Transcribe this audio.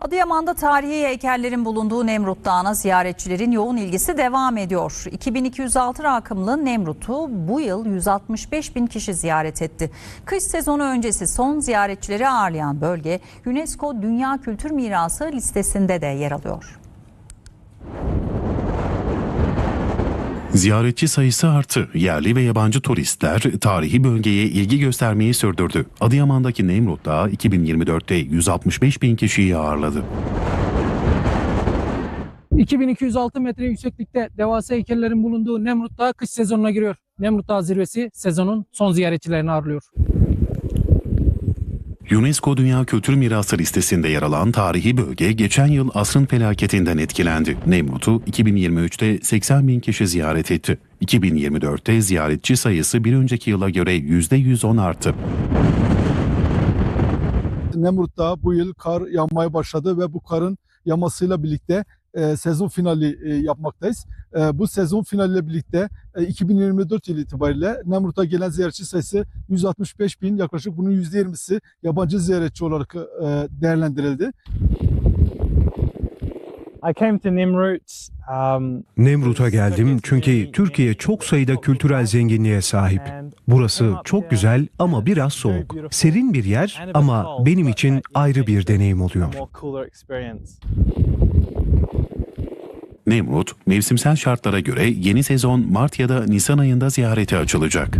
Adıyaman'da tarihi heykellerin bulunduğu Nemrut Dağı'na ziyaretçilerin yoğun ilgisi devam ediyor. 2206 rakımlı Nemrut'u bu yıl 165 bin kişi ziyaret etti. Kış sezonu öncesi son ziyaretçileri ağırlayan bölge UNESCO Dünya Kültür Mirası listesinde de yer alıyor. Ziyaretçi sayısı arttı. Yerli ve yabancı turistler tarihi bölgeye ilgi göstermeyi sürdürdü. Adıyaman'daki Nemrut Dağı 2024'te 165 bin kişiyi ağırladı. 2206 metre yükseklikte devasa heykellerin bulunduğu Nemrut Dağı kış sezonuna giriyor. Nemrut Dağı zirvesi sezonun son ziyaretçilerini ağırlıyor. UNESCO Dünya Kültür Mirası listesinde yer alan tarihi bölge geçen yıl asrın felaketinden etkilendi. Nemrut'u 2023'te 80 bin kişi ziyaret etti. 2024'te ziyaretçi sayısı bir önceki yıla göre %110 arttı. Nemrut Dağı bu yıl kar yağmaya başladı ve bu karın yamasıyla birlikte e, sezon finali e, yapmaktayız. E, bu sezon finaliyle birlikte e, 2024 yılı itibariyle Nemrut'a gelen ziyaretçi sayısı 165 bin yaklaşık bunun %20'si yabancı ziyaretçi olarak e, değerlendirildi. I came to Nimrut. Um, Nemrut'a geldim çünkü Türkiye çok sayıda kültürel zenginliğe sahip. Burası çok güzel ama biraz soğuk. Serin bir yer ama benim için ayrı bir deneyim oluyor. Nemrut, mevsimsel şartlara göre yeni sezon Mart ya da Nisan ayında ziyarete açılacak.